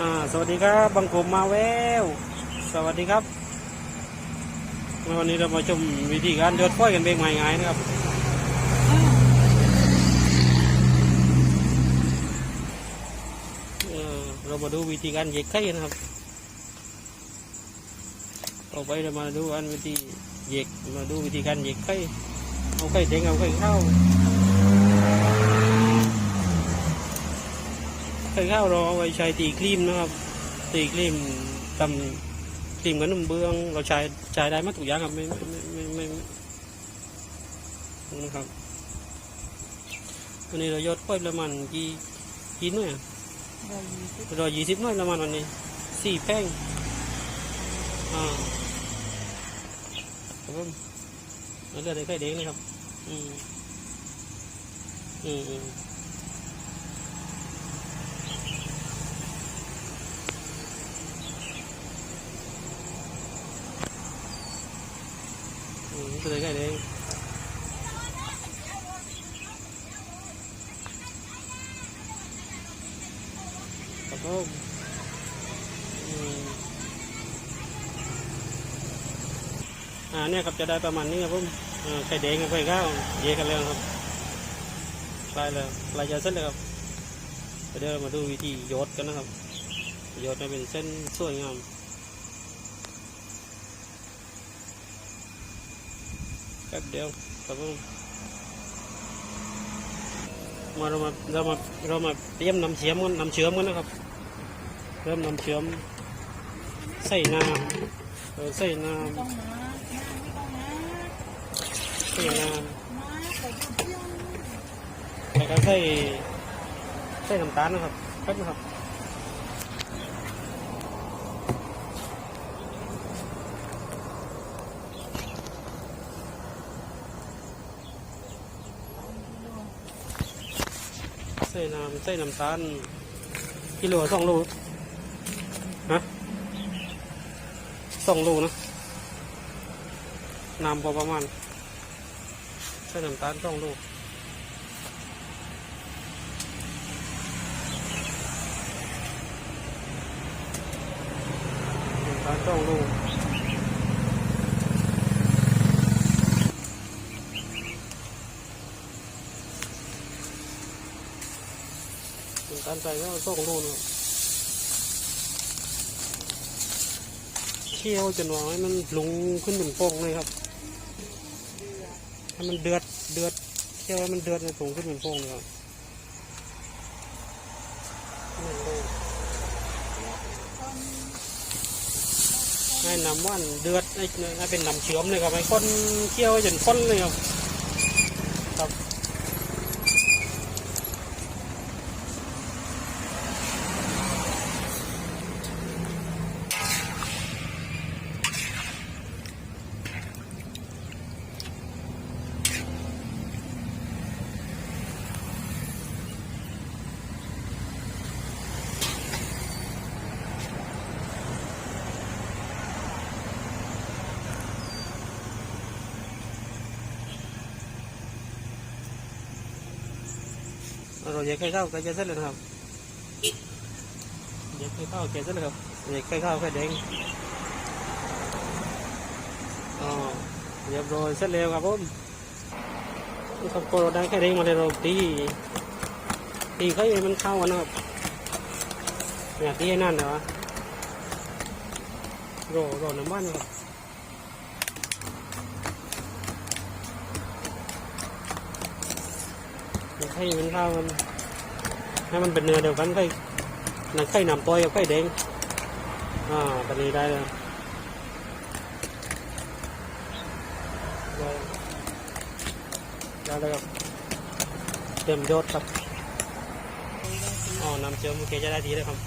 อ่าสวัสดีครับบังกมมาแววสวัสดีครับ วันนี้เรามาชมวิธีการยดฝ้อยกันเบงใหม่ไงนะครับเรามาดูวิธีการเหยกไข่นะครับต่อไปเรามาดูกันวิธีเหยกมาดูวิธีการเหยกไข่เอาไข่เด้งเอาไข่เข้า ไข่เข้าเราเอาไว้ใช้ตีครีมนะครับ ตีครีมทำครีมกับนมเบื้อง เราใช้ใช้ได้หมาทุกอย่างครับไม่ไม่ไม่ไม่ไม่นะครับวันนี้เรายอดกล้วยประมาณกี่กี่หน่วยอะร้อยยี่สิบร้อยยี่สิบหน่วยประมาณวันนี้สี่แป้งอ่าครับผมแล้วเลือดได้ไข่เด้งนะครับอืมอืม อืมอืมเลือดได้ไข่เด้งครับผมอืมอ่าเนี่ยครับจะได้ประมาณนี้ครับผมไข่แดงกับไข่ข้าวเยกันแล้วครับไปแล้วลายจะเส้นเลยครับเดี๋ยวมาดูวิธีโยดกันนะครับโยดให้เป็นเส้นสวยงาม ป๊บเดียวครับผมมาเรามาเรามาเรามาเตรียมน้ำเชื่อมกันน้ำเชื่อมกันนะครับเริ่มน้ำเชื่อมใส่น้ำเออใส่น้ำใส่น้ำแล้วก็ใส่ใส่น้ำตาลนะครับแป๊บนะครับ ส่น้ำใส่น้ำตาลกิโลสองโลฮะสองโลนะน้ำพอประมาณใส่น้ำตาลสองโลปลาต้องโล กเป็นการใส่ก็ต้องลูนะครับเคี่ยวจนว่าให้มันลุงขึ้นเป็นโป่งเลยครับให้มันเดือดเดือดเคี่ยวให้มันเดือดในสูงขึ้นเป็นโป่งเลยครับให้น้ำว่านเดือดให้เป็นน้ำเชื่อมเลยครับให้คนเคี่ยวจนข้นเลยครับ เราอยากให้เข้าวก็จะเสร็จเลยครับอยากให้เข้าวแกเสร็จเลยครับอยากให้เข้าวแค่แดงอ๋อเรียบร้อยเสร็จแล้วครับผมนี่ครับก็เราได้แค่แดงมาเลยเราตีตีให้มันเข้ากันนะครับเนี่ยตีให้นั่นเหรอโรโรน้ำมันครับ ให้มันเข้ามัน ให้มันเป็นเนื้อเดียวกันไข่นั่นไข่นำตัวกับไข่แดงอ่าตอนนี้ได้แล้วได้แล้วครับเต็มยศครับอ๋อน้ำเชื่อมเมื่อกี้จะได้ทีแล้วครับ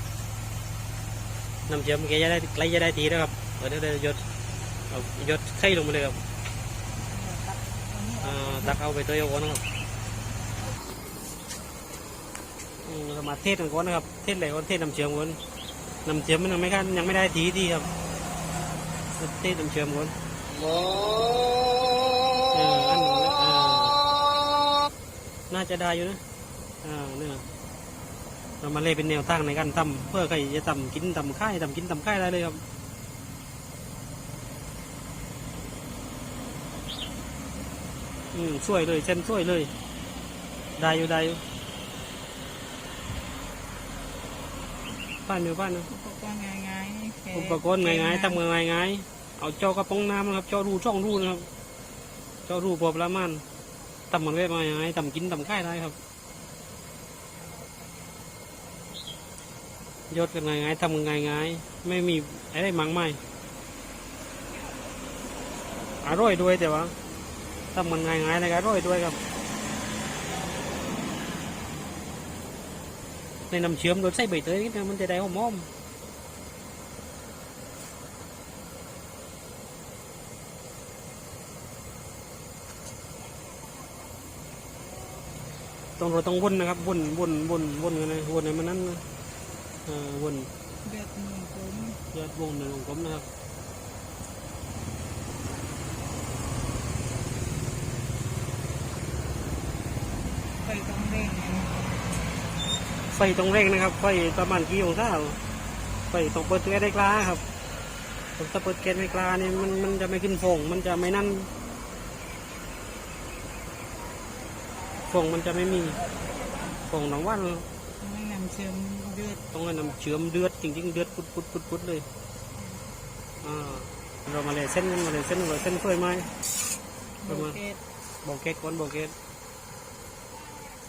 นำเชื่อมเมื่อกี้จะได้ใกล้จะได้ทีแล้วครับเดี๋ยวเดี๋ยวยศเอายศไข่ลงมาเลยครับอ่าตักเอาไปตัวโยกนะครับ อืม เรามาเทศกันก่อนนะครับ เทศอะไรก่อนเทศน้ำเชื่อมก่อนน้ำเชื่อมมันยังไม่กันยังไม่ได้ทีที่ครับ เทศน้ำเชื่อมก่อนน่าจะได้อยู่นะอ่าเนี่ยเรามาเล่เป็นแนวทางในการทำเพื่อใครจะทำกินทำค่ายทำกินทำค่ายได้เลยครับอืมช่วยเลยเส้นช่วยเลย ได้อยู่ได้อยู่ บ้านอยู่บ้านอยู่อุปกรณ์ง่ายๆแค่อุปกรณ์ง่ายๆทำง่ายง่ายๆเอาเจอกระป๋องน้ำนะครับเจาะรูช่องรูนะครับเจาะรูพอประมาณทำมันไว้มาง่ายๆทำกินทำค่ายได้ครับยศกันง่ายๆทำง่ายๆไม่มีอะไรมังไม่อร่อยด้วยแต่ว่าทำมันง่ายๆนะครับอร่อยด้วยครับ ในน้ำเชื่อมโดนใส่ใบเตยนิดนึงมันจะได้หอมๆต้องเราต้องวนนะครับวนวนวนวนกันเลยวนในมันนั้นนะเอ่อวนเดือดหนึ่งผมยอดวงหนึ่งของผมนะครับ ไปต้องเร่งนะ ไฟต้องเร่งนะครับ ไฟประมาณกี่องศาไฟต้องเปิดแก๊สได้กล้าครับผมถ้าเปิดแก๊สไม่กล้านี่มันมันจะไม่ขึ้นฟองมันจะไม่นั่นฟองมันจะไม่มีฟองหนังวันไม่นำเชื่อมเดือดต้องให้น้ำเชื่อมเดือดจริงๆเดือดปุดปุดปุดปุดเลยอ่าเรามาเลยเส้นกันมาเลยเส้นมาเลยเส้นช่วยไหมโบเกตบอกเก๊กก่อนบอกเก๊ก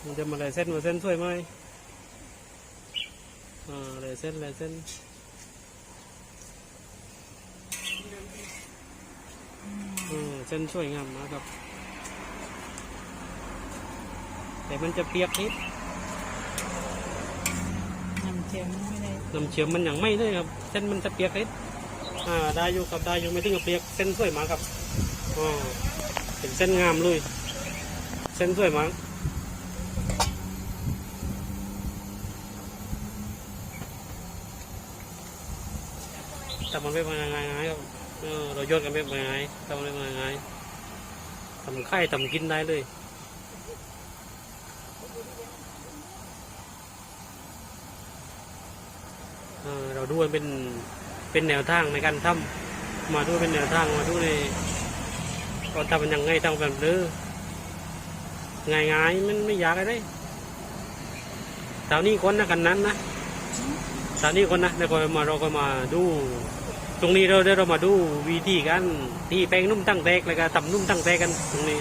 มันจะมาเลยเส้นมาเส้นช่วยไหม อ่าเลยเส้นเลยเส้นอืมเส้นช่วยงามนะครับ แต่มันจะเปียกนิดนำเชื่อมไม่ได้น้ำเชื่อมมันยังไม่เลยครับ เส้นมันจะเปียกนิดอ่าได้อยู่ครับได้อยู่ไม่ถึงกับเปียกเส้นช่วยมากครับอ๋อเป็นเส้นงามเลย เส้นช่วยมาก ทำมันไม่มาง่ายๆครับเราโยนกันไม่มาง่ายทำมันไม่มาง่ายทำไข่ทำกินได้เลยเราดูเป็นเป็นแนวทางในการทำมาดูเป็นแนวทางมาดูในเราทำมันยังไงทำแบบนี้ง่ายๆมันไม่ยากอะไรแถวนี้คนนะกันนั้นนะตอนนี้คนนะเดี๋ยวก็มาเราก็มาดู ตรงนี้เราเดี๋ยวเรามาดูวิธีการที่แป้งนุ่มตั้งแตกแล้วก็ตำนุ่มตั้งแตกกันตรงนี้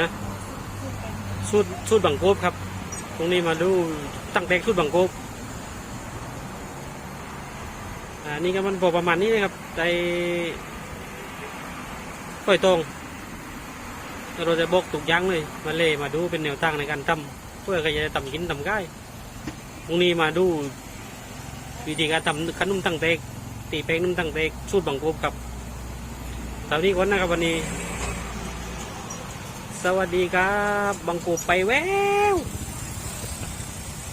นะสูตรสูตรบังโกบครับ ตรงนี้มาดูตั้งแตกสูตรบังโกบอ่านี่ก็มันพอประมาณนี้นะครับใจค่อยตรงเราจะบกตุกยั้งเลย มาเล่มาดูเป็นแนวทางในการทำเพื่อใครจะทำกินทำง่ายพรุ่งนี้มาดูวิธีการทำขนมตั้งเตก ตีแปลงนุ่มตั้งเตกสูตรบังกบกับสวัสดีคนนะครับวันนี้ สวัสดีครับ บังกบไปแวว